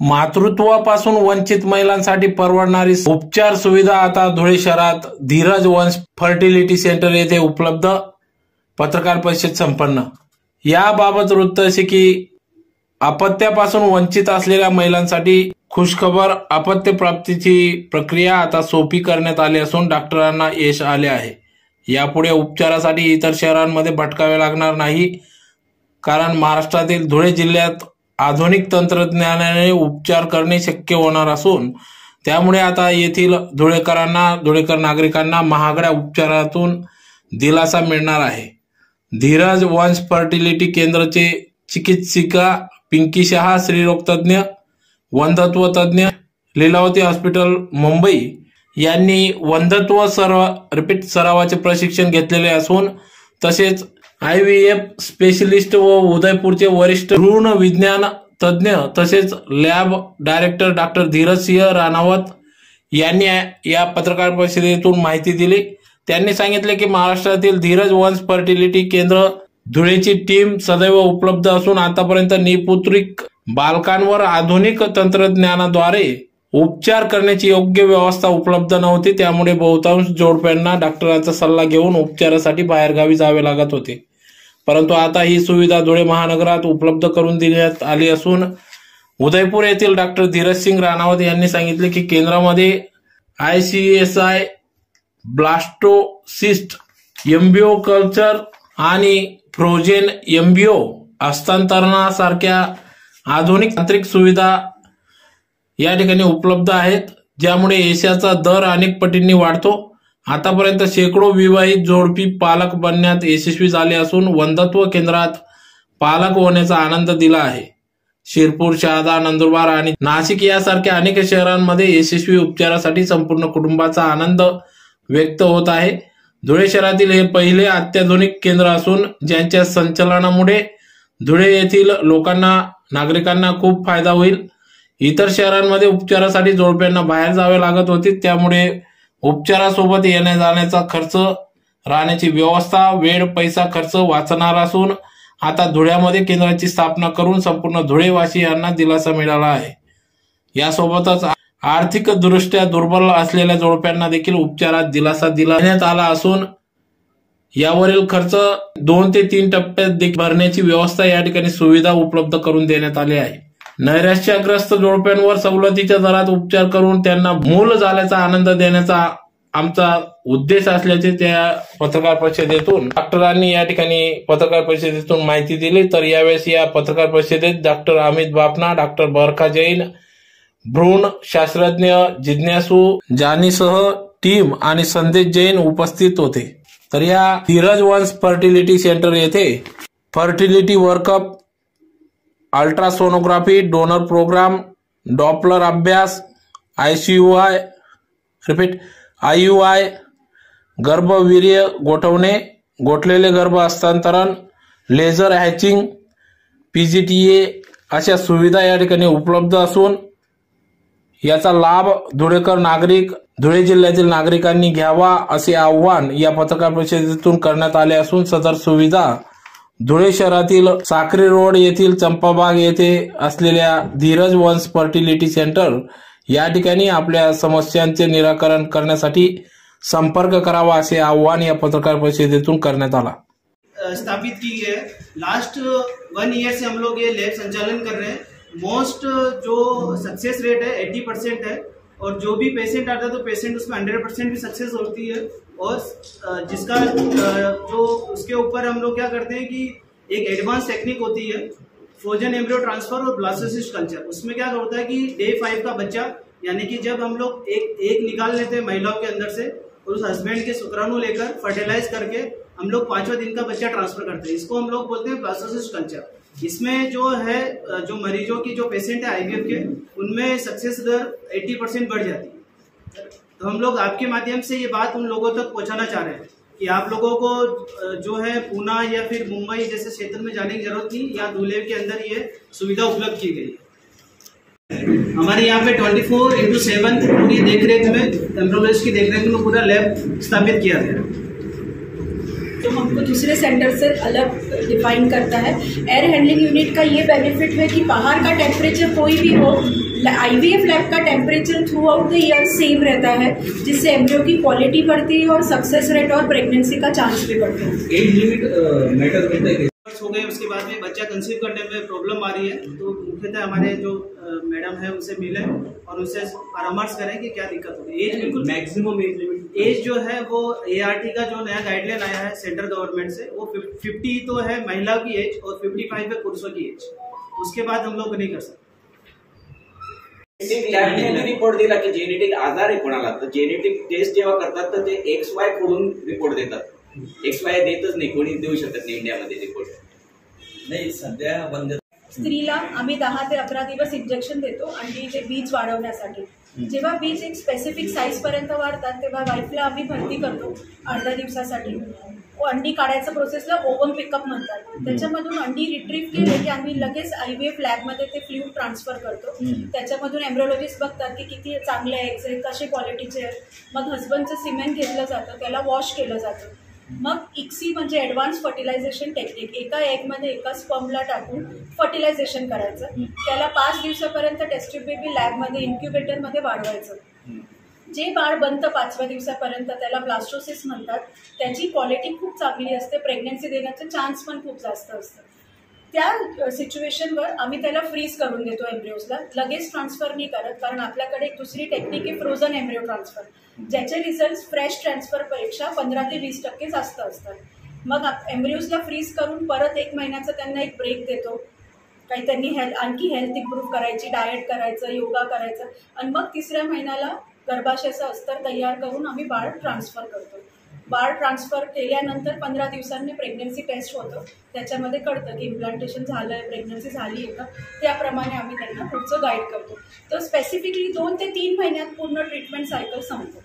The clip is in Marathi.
मातृत्वापासून वंचित महिलांसाठी परवडणारी उपचार सुविधा आता धुळे शहरात धीरज वंश फर्टिलिटी सेंटर येथे उपलब्ध. पत्रकार परिषद संपन्न. याबाबत वृत्त असे की अपत्यापासून वंचित असलेल्या महिलांसाठी खुशखबर अपत्य प्राप्तीची प्रक्रिया आता सोपी करण्यात आली असून डॉक्टरांना यश आले आहे. यापुढे उपचारासाठी इतर शहरांमध्ये भटकावे लागणार नाही कारण महाराष्ट्रातील धुळे जिल्ह्यात आधुनिक तंत्रज्ञानाने उपचार करणे शक्य होणार असून त्यामुळे आता येथील धुळेकरांना धुळेकर नागरिकांना महागड्या उपचारातून दिलासा मिळणार आहे. धीरज वंश फर्टिलिटी केंद्रचे चिकित्सिका पिंकी शहा स्त्रीरोगतज्ञ वंधत्व तज्ज्ञ लीलावती हॉस्पिटल मुंबई यांनी वंधत्व सर्व रिपीट सरावाचे प्रशिक्षण घेतलेले असून तसेच आय व्ही एफ स्पेशलिस्ट व उदयपूरचे वरिष्ठ भ्रूण विज्ञान तज्ज्ञ तसेच lab director doctor Dhiraj Singh Ranawat यांनी या पत्रकार परिषदेतून माहिती दिली. त्यांनी सांगितले की महाराष्ट्रातील धीरज वंश फर्टिलिटी केंद्र धुळेची टीम सदैव उपलब्ध असून आतापर्यंत निपुत्रिक बालकांवर आधुनिक तंत्रज्ञानाद्वारे उपचार करण्याची योग्य व्यवस्था उपलब्ध नव्हती. त्यामुळे बहुतांश जोडप्यांना डॉक्टरांचा सल्ला घेऊन उपचारासाठी बाहेरगावी जावे लागत होते. परंतु आता ही सुविधा धुळे महानगरात उपलब्ध करून देण्यात आली असून उदयपूर येथील डॉक्टर धीरज सिंग राणावत यांनी सांगितले की केंद्रामध्ये I C S I blastocyst embryo culture आणि फ्रोजेन एम्बिओ हस्तांतरणासारख्या आधुनिक तांत्रिक सुविधा या ठिकाणी उपलब्ध आहेत ज्यामुळे यशाचा दर अनेक पटींनी वाढतो. आतापर्यंत शेकडो विवाहित जोडपी पालक बनण्यात यशस्वी झाले असून वंधत्व केंद्रात पालक होण्याचा आनंद दिला आहे. शिरपूर शहादा नंदुरबार आणि नाशिक यासारख्या अनेक शहरांमध्ये यशस्वी उपचारासाठी संपूर्ण कुटुंबाचा आनंद व्यक्त होत आहे. धुळे शहरातील हे पहिले अत्याधुनिक केंद्र असून ज्यांच्या संचलनामुळे धुळे येथील लोकांना नागरिकांना खूप फायदा होईल. इतर शहरांमध्ये उपचारासाठी जोडप्यांना बाहेर जावे लागत होते. त्यामुळे उपचारासोबत येण्या जाण्याचा खर्च राहण्याची व्यवस्था वेळ पैसा खर्च वाचणार असून आता धुळ्यामध्ये केंद्राची स्थापना करून संपूर्ण धुळेवासी यांना दिलासा मिळाला आहे. यासोबतच आर्थिक दृष्ट्या दुर्बल असलेल्या जोडप्यांना देखील उपचारात दिलासा दिला देण्यात आला असून यावरील खर्च दोन ते तीन टप्प्यात भरण्याची व्यवस्था या ठिकाणी सुविधा उपलब्ध करून देण्यात आली आहे. नैराश्यग्रस्त जोडप्यांवर सवलतीच्या दरात उपचार करून त्यांना मूल झाल्याचा आनंद देण्याचा आमचा उद्देश असल्याचे त्या पत्रकार परिषदेतून डॉक्टरांनी या ठिकाणी पत्रकार परिषदेतून माहिती दिली. तर यावेळेस या पत्रकार परिषदेत डॉक्टर अमित बापना डॉक्टर बरखा जैन भ्रूण शास्त्रज्ञ जिज्ञासू जानीसह टीम आणि संदेश जैन उपस्थित होते. तर या धीरज वंश फर्टिलिटी सेंटर येथे fertility workup ultrasonography donor programme Doppler अभ्यास I C repeat I U I गर्भवीर्य गोठवणे गोठलेले गर्भ हस्तांतरण laser hatching P G T A अशा सुविधा या ठिकाणी उपलब्ध असून याचा लाभ धुळेकर नागरिक धुळे जिल्ह्यातील नागरिकांनी घ्यावा असे आव्हान या पत्रकार परिषदेतून करण्यात आले असून सदर सुविधा धुळे शहरातील साक्री रोड येथील चंपाबाग येथे असलेल्या धीरज वंश फर्टिलिटी सेंटर या ठिकाणी आपल्या समस्यांचे निराकरण करण्यासाठी संपर्क करावा असे आव्हान या पत्रकार परिषदेतून करण्यात आला. स्थापित की गई है. लास्ट वन ईयर से हम लोग ये लैब संचालन कर रहे हैं. मोस्ट जो सक्सेस रेट है एट्टी परसेंट है. और जो भी पेशेंट आता है तो पेशेंट उसमें हंड्रेड परसेंट भी सक्सेस होती है. और जिसका जो उसके ऊपर हम लोग क्या करते हैं कि एक एडवांस टेक्निक होती है फ्रोजन एम्ब्रियो ट्रांसफ़र और ब्लास्टोसिस्ट कल्चर उसमें क्या होता है कि डे फाइव का बच्चा, यानी कि जब हम लोग एक एक निकाल लेते हैं महिलाओं के अंदर से, और उस हस्बैंड के शुक्राणु लेकर फर्टिलाइज करके हम लोग पांचवा दिन का बच्चा ट्रांसफ़र करते हैं। इसको हम लोग बोलते हैं ब्लास्टोसिस्ट कल्चर इसमें जो है जो मरीजों की, जो पेशेंट है आईवीएफ के, उनमें सक्सेस दर 80 परसेंट बढ़ जाती है। तो हम लोग आपके माध्यम से ये बात उन लोगों तक पहुंचाना चाह रहे हैं कि आप लोगों को जो है पूना या फिर मुंबई जैसे क्षेत्र में जाने की ज़रूरत नहीं, या दूल्हे के अंदर ये सुविधा उपलब्ध की गई हमारे यहाँ पे 24 फोर इंटू सेवन पूरी देखरेख में एम्ब्रोलॉजिस्ट की देखरेख में पूरा लैब स्थापित किया गया तो हमको दूसरे सेंटर से अलग डिफाइन करता है। एयर हैंडलिंग यूनिट का ये बेनिफिट है कि बाहर का टेम्परेचर कोई भी हो आईवीएफ लैब का temperature throughout the year same रहता है जिससे एम्ब्रियो की क्वालिटी बढ़ती है और सक्सेस रेट और प्रेगनेंसी का चांस भी बढ़ता है। एज लिमिट मैटर करता है हो गए उसके बाद में बच्चा कंसीव करने में प्रॉब्लम आ रही है तो मुख्यतः हमारे जो मैडम है उनसे मिले और उनसे परामर्श करें कि क्या दिक्कत होगी एज बिल्कुल मैक्सिमम एज लिमिट एज जो है वो एआरटी का जो नया गाइडलाइन आया है सेंट्रल गवर्नमेंट से वो फिफ्टी तो है महिला की एज और फिफ्टी फाइव है पुरुषों की एज उसके बाद हम लोग नहीं कर सकते। लॅबने रिपोर्ट दिला की जेनेटिक आजार आहे कोणाला. तर जेनेटिक टेस्ट जेव्हा करतात तर ते एक्स वायकडून रिपोर्ट देतात. एक्स वाय देतच नाही. कोणी देऊ शकत नाही इंडियामध्ये रिपोर्ट नाही सध्या बंद स्त्रीला आम्ही दहा ते अकरा दिवस इंजेक्शन देतो अंडीचे बीज वाढवण्यासाठी. जेव्हा बीज एक स्पेसिफिक साईज पर्यंत वाढतात तेव्हा वाईफला आम्ही भरती करतो अर्ध्या दिवसासाठी. अंडी काढायच्या प्रोसेसला ओव्हन पिकअप म्हणतात. त्याच्यामधून अंडी रिट्रीव्ह केले की आम्ही लगेच आय व्ही एफ लॅबमध्ये ते फ्ल्यूड ट्रान्सफर करतो. त्याच्यामधून एम्ब्रोलॉजिस्ट बघतात की किती चांगले आहेत कसे क्वालिटीचे आहेत मग हस्बंडचं सिमेंट घेतलं जातं त्याला वॉश केलं जातं. मग इक्सी म्हणजे ॲडव्हान्स फर्टिलायझेशन टेक्निक एका एगमध्ये एका स्पमला टाकून फर्टिलायझेशन करायचं. त्याला पाच दिवसापर्यंत टेस्टिव्ह बेबी लॅबमध्ये इन्क्युबेटरमध्ये वाढवायचं. जे बाळ बनतं पाचव्या दिवसापर्यंत त्याला ब्लास्टोसिस म्हणतात. त्याची क्वालिटी खूप चांगली असते. प्रेग्नन्सी देण्याचं चान्स पण खूप जास्त असतं. त्या सिच्युएशनवर आम्ही त्याला फ्रीज करून देतो एम्ब्रिओजला लगेच ट्रान्सफर नाही करत कारण आपल्याकडे एक दुसरी टेक्निक आहे फ्रोझन एम्ब्रिओ ट्रान्सफर ज्याचे रिझल्ट फ्रेश ट्रान्सफरपेक्षा पंधरा ते वीस टक्के जास्त असतात. मग एम्ब्रियोजला फ्रीज करून परत एक महिन्याचा त्यांना एक ब्रेक देतो. काही त्यांनी हेल्थ आणखी हेल्थ इम्प्रूव्ह करायची डाएट करायचं योगा करायचं. आणि मग तिसऱ्या महिन्याला गर्भाशयाचं अस्तर तयार करून आम्ही बाळ ट्रान्सफर करतो. बाळ ट्रान्सफर केल्यानंतर पंधरा दिवसांनी प्रेग्नन्सी टेस्ट होतं. त्याच्यामध्ये कळतं की इम्प्लांटेशन झालं आहे प्रेग्नन्सी झाली आहे का? त्याप्रमाणे आम्ही त्यांना पुढचं गाईड करतो. तर स्पेसिफिकली दोन ते तीन महिन्यात पूर्ण ट्रीटमेंट सायकल संपतो.